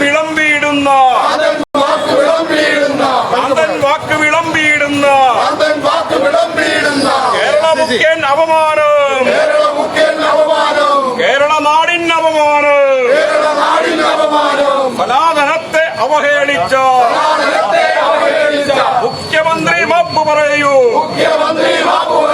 വിളമ്പിയിടുന്ന. അന്തൻ വാക്ക് വിളമ്പിയിടുന്ന. കേരള മുഖ്യൻ അപമാനം. കേരള നാടിൻ അപമാനം. സനാതനത്തെ അവഹേളിച്ച. മുഖ്യമന്ത്രി മാപ്പ് പറയൂ. മുഖ്യമന്ത്രി മാപ്പ്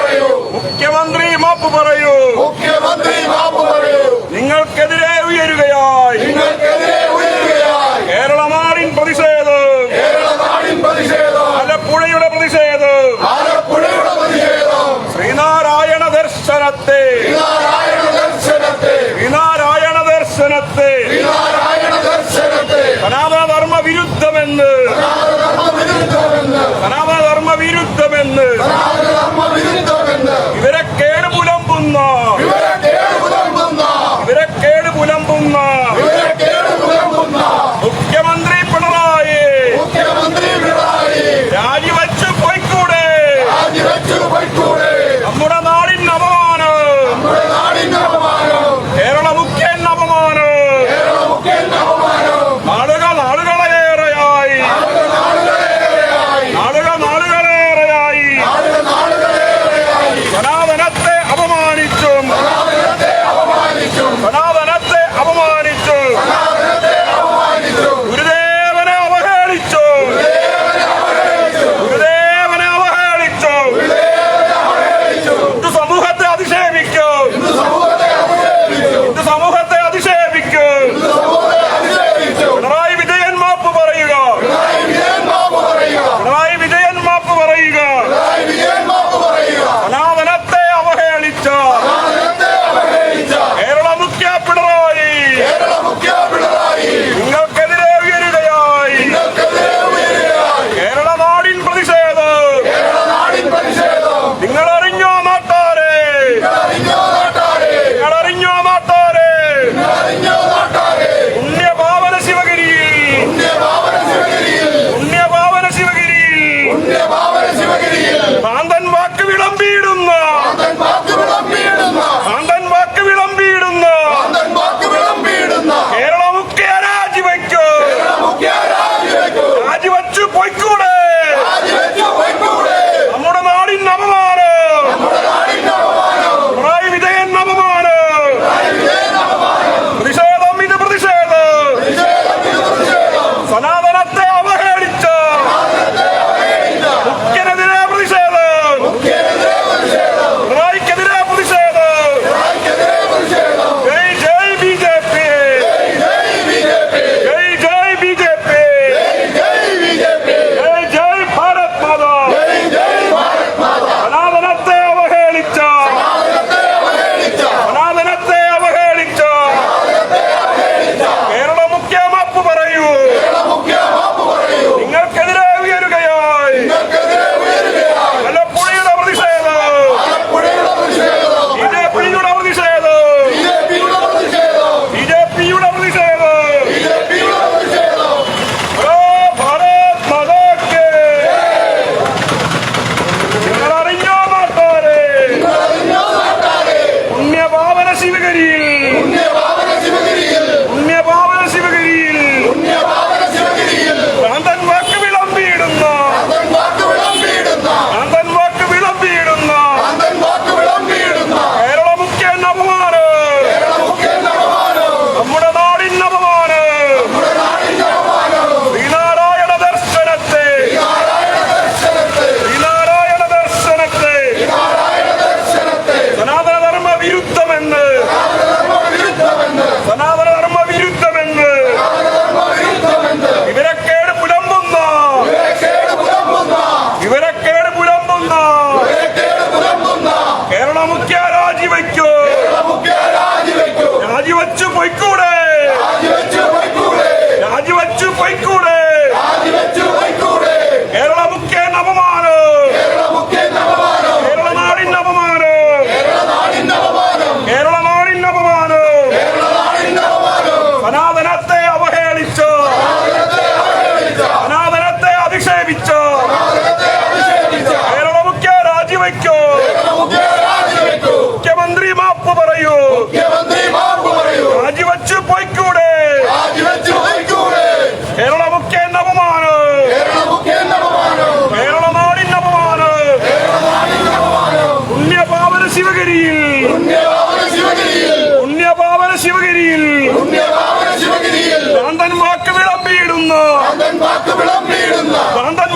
വാക്ക് വിളമ്പിയിടുന്നു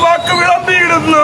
വാക്ക് വിളമ്പിയിടുന്ന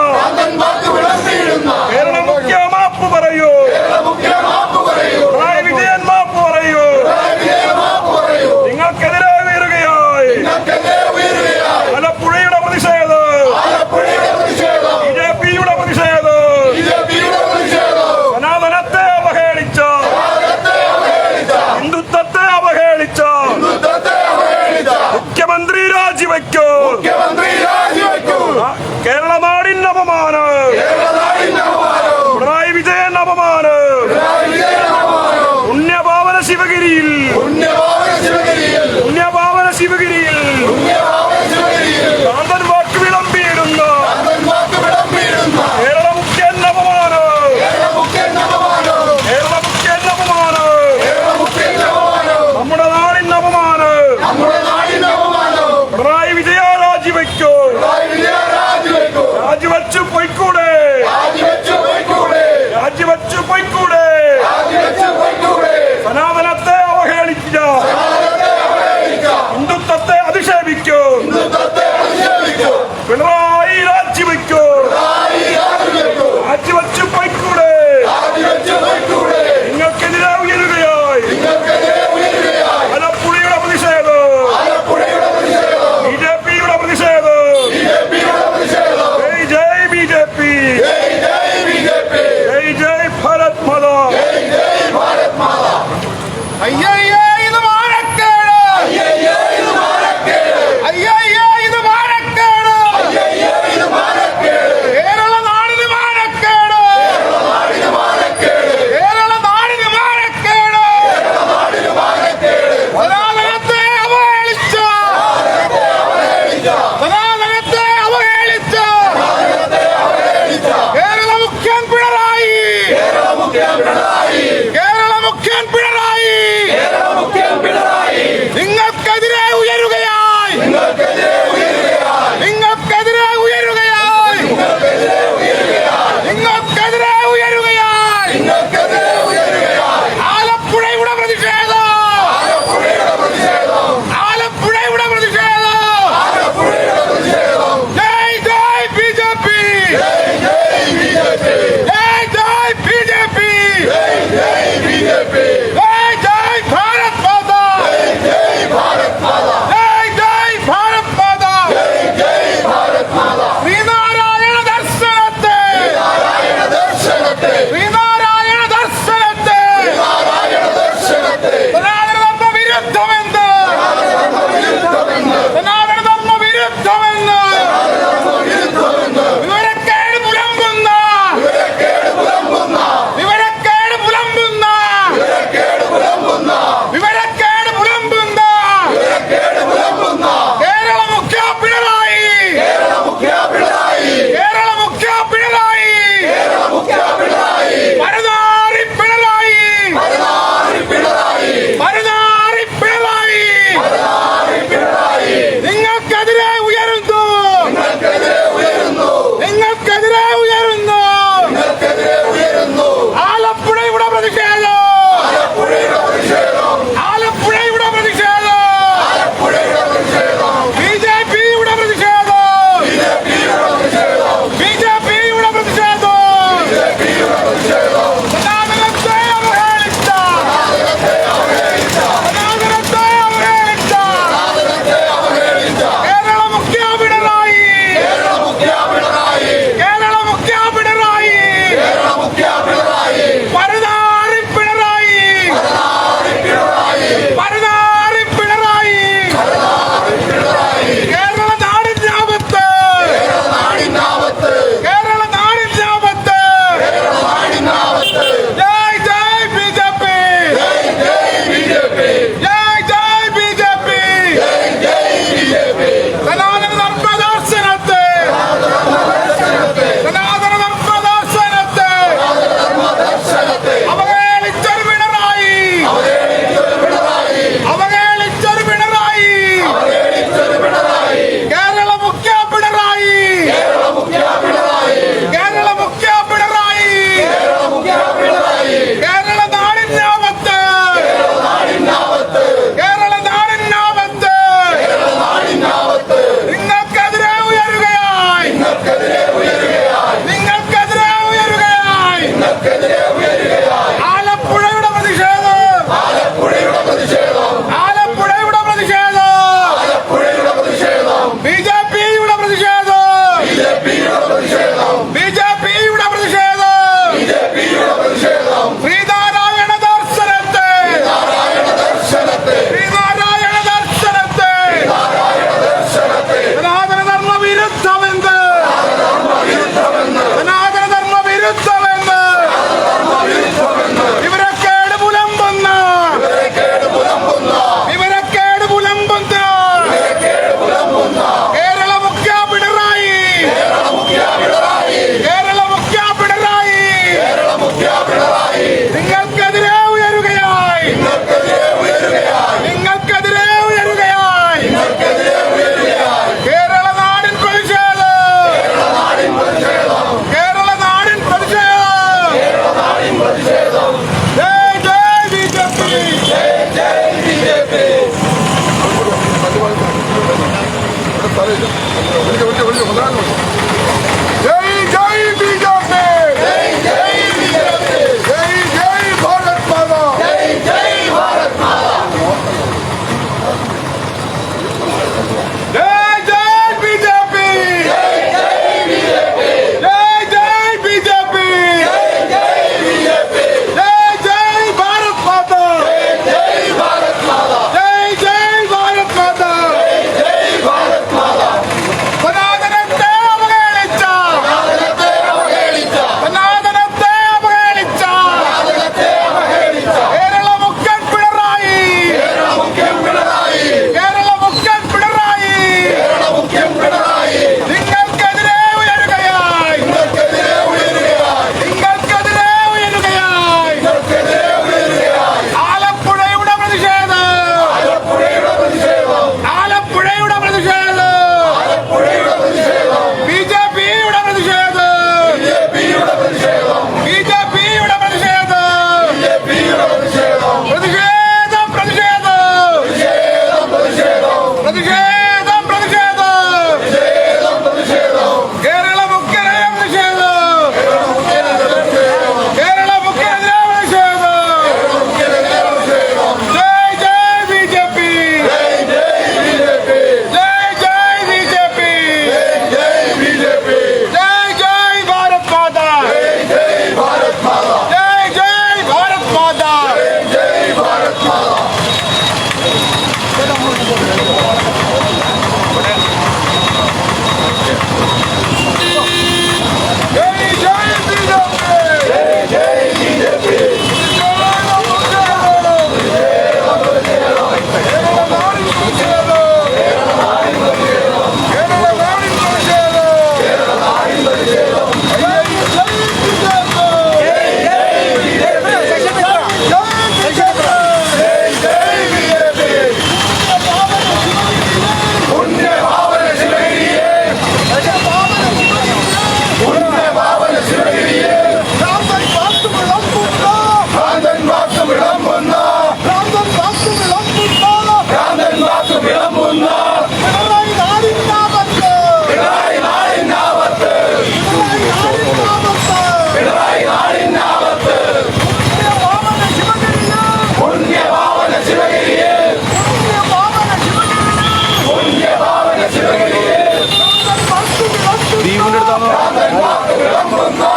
Rabbim, Rabbim, Rabbim, Rabbim,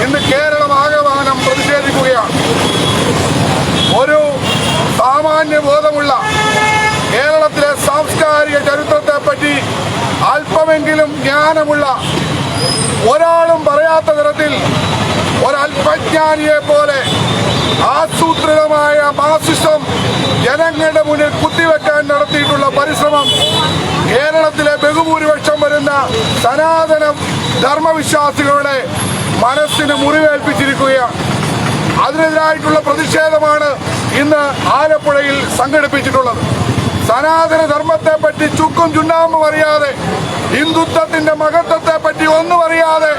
ഇന്ന് കേരളം ആകമാനം പ്രതിഷേധിക്കുകയാണ്. ഒരു സാമാന്യ ബോധമുള്ള കേരളത്തിലെ സാംസ്കാരിക ചരിത്രത്തെ പറ്റി അല്പമെങ്കിലും ജ്ഞാനമുള്ള ഒരാളും പറയാത്ത തരത്തിൽ ഒരൽപജ്ഞാനിയെ പോലെ ആസൂത്രിതമായ മാസിസം ജനങ്ങളുടെ മുന്നിൽ കുത്തിവെക്കാൻ നടത്തിയിട്ടുള്ള പരിശ്രമം കേരളത്തിലെ ബഹുഭൂരിപക്ഷം വരുന്ന സനാതന ധർമ്മവിശ്വാസികളുടെ മനസ്സിന് മുറിവേൽപ്പിച്ചിരിക്കുകയാണ്. അതിനെതിരായിട്ടുള്ള പ്രതിഷേധമാണ് ഇന്ന് ആലപ്പുഴയിൽ സംഘടിപ്പിച്ചിട്ടുള്ളത്. സനാതന ധർമ്മത്തെ പറ്റി ചുക്കും ചുണ്ണാമ്പും അറിയാതെ ഹിന്ദുത്വത്തിന്റെ മഹത്വത്തെ പറ്റി ഒന്നും അറിയാതെ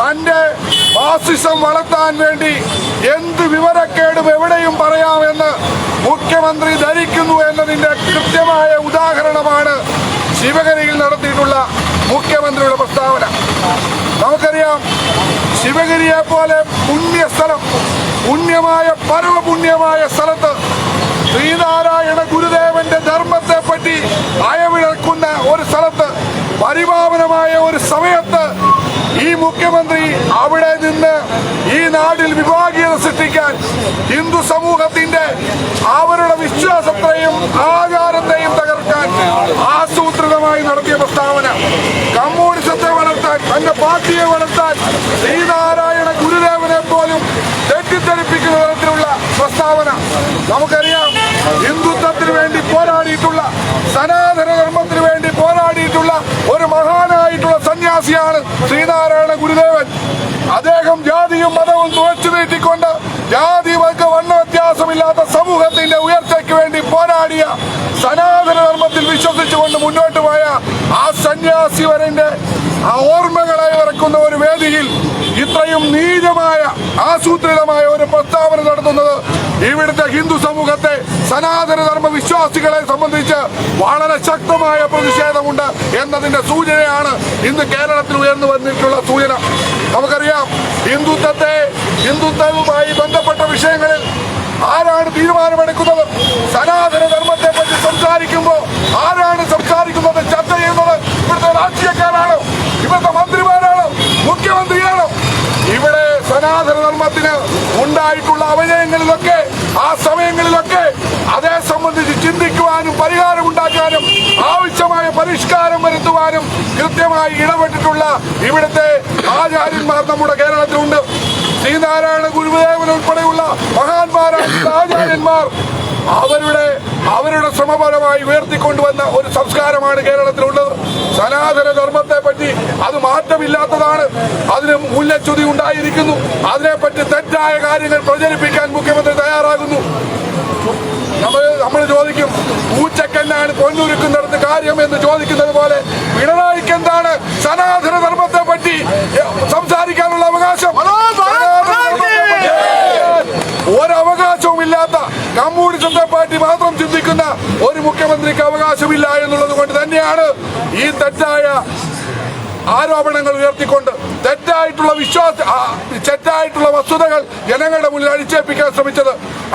തന്റെ ഫാസിസം വളർത്താൻ വേണ്ടി എന്ത് വിവരക്കേടും എവിടെയും പറയാമെന്ന് മുഖ്യമന്ത്രി ധരിക്കുന്നു എന്നതിന്റെ കൃത്യമായ ഉദാഹരണമാണ് ശിവഗിരിയിൽ നടത്തിയിട്ടുള്ള മുഖ്യമന്ത്രിയുടെ പ്രസ്താവന. നമുക്കറിയാം ശിവഗിരിയെ പോലെ പുണ്യ സ്ഥലം പുണ്യമായ പരമപുണ്യമായ സ്ഥലത്ത് ശ്രീനാരായണ ഗുരുദേവന്റെ ധർമ്മത്തെ പറ്റി അയവിളക്കുന്ന ഒരു സ്ഥലത്ത് പരിപാവനമായ ഒരു സമയത്ത് ഈ മുഖ്യമന്ത്രി അവിടെ നിന്ന് ഈ നാടിൽ വിഭാഗീയത സൃഷ്ടിക്കാൻ ഹിന്ദു സമൂഹത്തിന്റെ അവരുടെ വിശ്വാസത്തെയും ആചാരത്തെയും തകർക്കാൻ ആസൂത്രിതമായി നടത്തിയ പ്രസ്താവന. കമ്മ്യൂണിസത്തെ വളർത്താൻ തന്റെ പാർട്ടിയെ വളർത്താൻ ശ്രീനാരായണ ഗുരുദേവനെ പോലും തെറ്റിദ്ധരിപ്പിക്കുന്ന തരത്തിലുള്ള പ്രസ്താവന. നമുക്കറിയാം ഹിന്ദുത്വത്തിന് വേണ്ടി പോരാടിയിട്ടുള്ള സനാതന ഒരു മഹാനായിട്ടുള്ള സന്യാസിയാണ് ശ്രീനാരായണ ഗുരുദേവൻ. അദ്ദേഹം ജാതിയും മതവും തുറച്ചു നീട്ടിക്കൊണ്ട് ജാതി വർഗ വർണ വ്യത്യാസമില്ലാത്ത സമൂഹത്തിന്റെ ഉയർച്ചയ്ക്ക് വേണ്ടി പോരാടിയ സനാതന ധർമ്മത്തിൽ വിശ്വസിച്ചുകൊണ്ട് മുന്നോട്ട് പോയ ആ സന്യാസി വരന്റെ ആ ഓർമ്മകളെ ഇറക്കുന്ന ഒരു വേദിയിൽ ഇത്രയും നീചമായ ആസൂത്രിതമായ ഒരു പ്രസ്താവന നടത്തുന്നത് ഇവിടുത്തെ ഹിന്ദു സമൂഹത്തെ സനാതന ധർമ്മ വിശ്വാസികളെ സംബന്ധിച്ച് വളരെ ശക്തമായ പ്രതിഷേധമുണ്ട് എന്നതിന്റെ സൂചനയാണ് ഇന്ന് കേരളത്തിൽ ഉയർന്നു വന്നിട്ടുള്ള സൂചന. നമുക്കറിയാം ഹിന്ദുത്വത്തെ ഹിന്ദുത്വവുമായി ബന്ധപ്പെട്ട വിഷയങ്ങളിൽ ആരാണ് തീരുമാനമെടുക്കുന്നത്? സനാതന ധർമ്മത്തെ പറ്റി സംസാരിക്കുമ്പോൾ ആരാണ് സംസാരിക്കുന്നത് ചർച്ച ചെയ്യുന്നത്? ഇവിടുത്തെ രാഷ്ട്രീയക്കാരാണോ ഇവിടുത്തെ മന്ത്രിമാരാണോ മുഖ്യമന്ത്രിയാണോ. ഇവിടെ സനാതന ധർമ്മത്തിന് ഉണ്ടായിട്ടുള്ള അപജയങ്ങളിലൊക്കെ ആ സമയങ്ങളിലൊക്കെ അതേ സംബന്ധിച്ച് ചിന്തിക്കുവാനും പരിഹാരം ഉണ്ടാക്കാനും ആവശ്യമായ പരിഷ്കാരം വരുത്തുവാനും കൃത്യമായി ഇടപെട്ടിട്ടുള്ള ഇവിടുത്തെ ആചാര്യന്മാർ നമ്മുടെ കേരളത്തിലുണ്ട്. ശ്രീനാരായണ ഗുരുദേവൻ ഉൾപ്പെടെയുള്ള മഹാന്മാരായ ആചാര്യന്മാർ അവരുടെ അവരുടെ ശ്രമപരമായി ഉയർത്തിക്കൊണ്ടുവന്ന ഒരു സംസ്കാരമാണ് കേരളത്തിലുള്ളത്. സനാതന ധർമ്മത്തെ പറ്റി അത് മാറ്റമില്ലാത്തതാണ്. അതിന് മൂല്യച്യുതി ഉണ്ടായിരിക്കുന്നു. അതിനെപ്പറ്റി തെറ്റായ കാര്യങ്ങൾ പ്രചരിപ്പിക്കാൻ മുഖ്യമന്ത്രി തയ്യാറാകുന്നു. നമ്മൾ നമ്മൾ ചോദിക്കും പൂച്ചക്കെന്നാണ് പൊന്നുരുക്കുന്നിടത്ത് കാര്യം എന്ന് ചോദിക്കുന്നത് പോലെ പിണറായിക്ക് എന്താണ് സനാതന ധർമ്മത്തെ പറ്റി സംസാരിക്കാനുള്ള അവകാശം സനാതന ധർമ്മത്തെ പറ്റി ഒരവകാശവും ഇല്ലാത്ത കമ്മ്യൂണിസത്തെ പാർട്ടി മാത്രം ചിന്തിക്കുന്ന ഒരു മുഖ്യമന്ത്രിക്ക് അവകാശമില്ല എന്നുള്ളത് കൊണ്ട് തന്നെയാണ് ഈ തെറ്റായ ആരോപണങ്ങൾ ഉയർത്തിക്കൊണ്ട് തെറ്റായിട്ടുള്ള വിശ്വാസ തെറ്റായിട്ടുള്ള വസ്തുതകൾ ജനങ്ങളുടെ മുന്നിൽ അടിച്ചേൽപ്പിക്കാൻ ശ്രമിച്ചത്.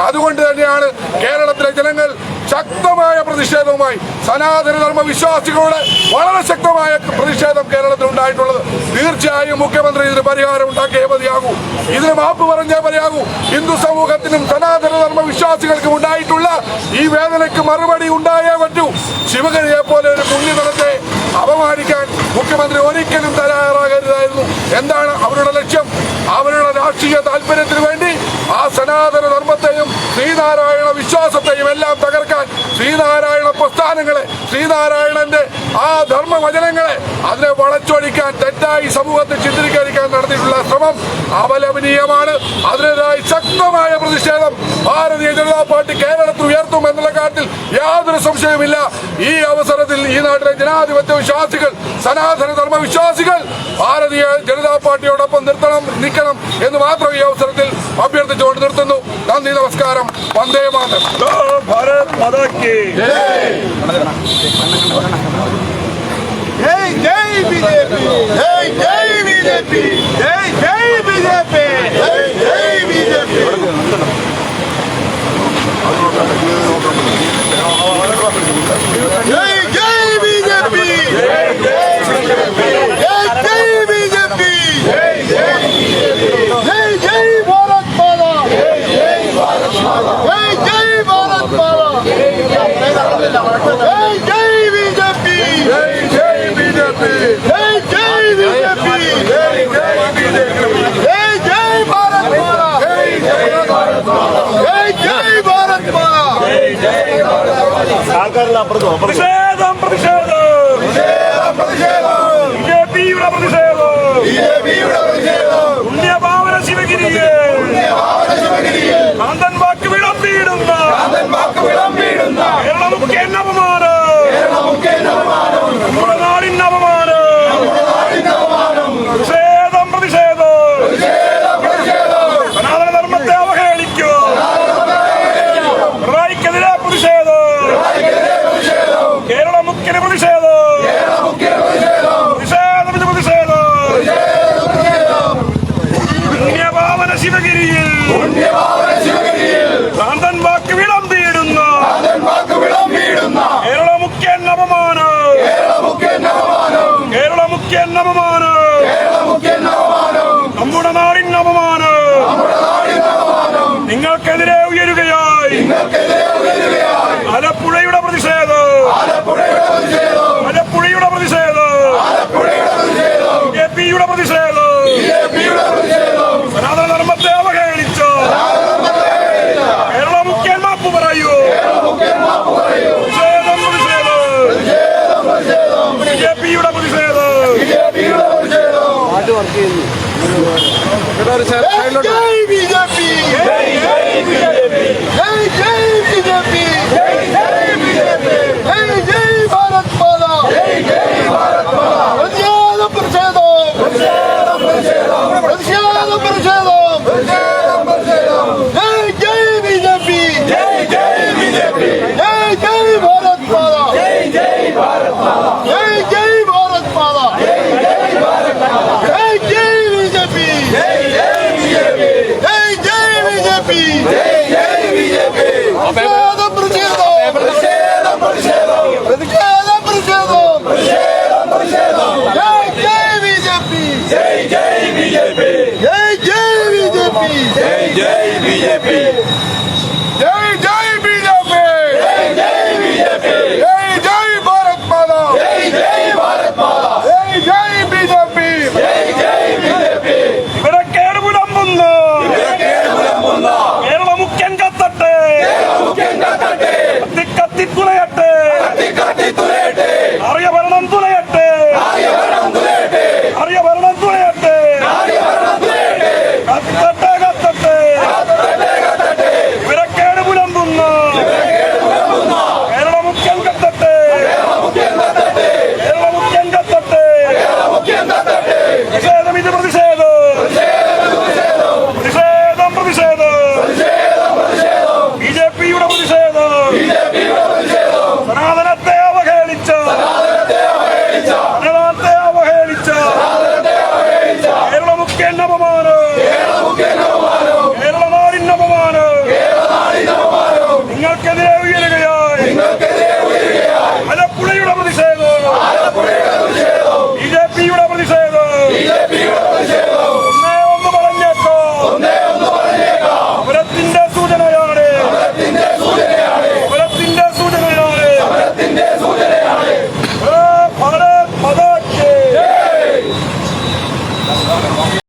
അതുകൊണ്ട് തന്നെയാണ് കേരളത്തിലെ ജനങ്ങൾ ശക്തമായ പ്രതിഷേധവുമായി സനാതനധർമ്മ വിശ്വാസികളുടെ വളരെ ശക്തമായ പ്രതിഷേധം കേരളത്തിൽ ഉണ്ടായിട്ടുള്ളത്. തീർച്ചയായും മുഖ്യമന്ത്രി ഇതിന് പരിഹാരം ഉണ്ടാക്കിയേ മതിയാകൂ. ഇതിന് മാപ്പ് പറഞ്ഞേ മതിയാകൂ. ഹിന്ദു സമൂഹത്തിനും സനാതനധർമ്മ വിശ്വാസികൾക്കും ഉണ്ടായിട്ടുള്ള ഈ വേദനയ്ക്ക് മറുപടി ഉണ്ടായേ പറ്റൂ. ശിവഗിരിയെ പോലെ ഒരു പുണ്യതലത്തെ അപമാനിക്കാൻ മുഖ്യമന്ത്രി ഒരിക്കലും തയ്യാറാകരുതായിരുന്നു. എന്താണ് അവരുടെ ലക്ഷ്യം? അവരുടെ രാഷ്ട്രീയ താല്പര്യത്തിന് വേണ്ടി ആ സനാതനധർമ്മത്തെയും ശ്രീനാരായണ വിശ്വാസത്തെയും എല്ലാം തകർക്കാൻ ശ്രീനാരായണ പ്രസ്ഥാനങ്ങളെ ശ്രീനാരായണന്റെ ആ ധർമ്മ വചനങ്ങളെ അതിനെ വളച്ചൊടിക്കാൻ തെറ്റായി സമൂഹത്തെ ചിത്രീകരിക്കാൻ നടത്തിയിട്ടുള്ള ശ്രമം അപലപനീയമാണ്. അതിനെതിരായി ശക്തമായ പ്രതിഷേധം ഭാരതീയ ജനതാ പാർട്ടി കേരളത്തിൽ ഉയർത്തും എന്നുള്ള കാര്യത്തിൽ യാതൊരു സംശയവുമില്ല. ഈ അവസരത്തിൽ ഈ നാട്ടിലെ ജനാധിപത്യ വിശ്വാസികൾ സനാതന ധർമ്മ വിശ്വാസികൾ ഭാരതീയ ജനതാ പാർട്ടിയോടൊപ്പം നിർത്തണം നിൽക്കണം എന്ന് മാത്രം ഈ അവസരത്തിൽ അഭ്യർത്ഥിച്ചുകൊണ്ട് നിർത്തുന്നു. అందరినీ నమస్కారం. వందే మాతరం. భారత్ మదకి జై జై బీజేపీ. జై జై బీజేపీ. జై జై బీజేపీ. జై జై BJP. Hey Jay, the deputy! Hey Jay, the deputy! Hey Jay, Bharatmala! Hey Jay, Bharatmala! Hey Jay, Bharatmala! Hey Jay, Bharatmala! Sagar la prado, prado. వరకు అయింది. గోదావరి సైడ్లో జై భారత్ പ്രതിഷേധം പ്രതിഷേധം പ്രതിഷേധം പ്രതിഷേധം പ്രതിഷേധം ജയ് ജയ് ബി ജെ പി ജയ് ജയ് ബി ജെ പി ജയ് ജയ് ബി ജെ പി ജയ് ജയ് ബി ജെ പി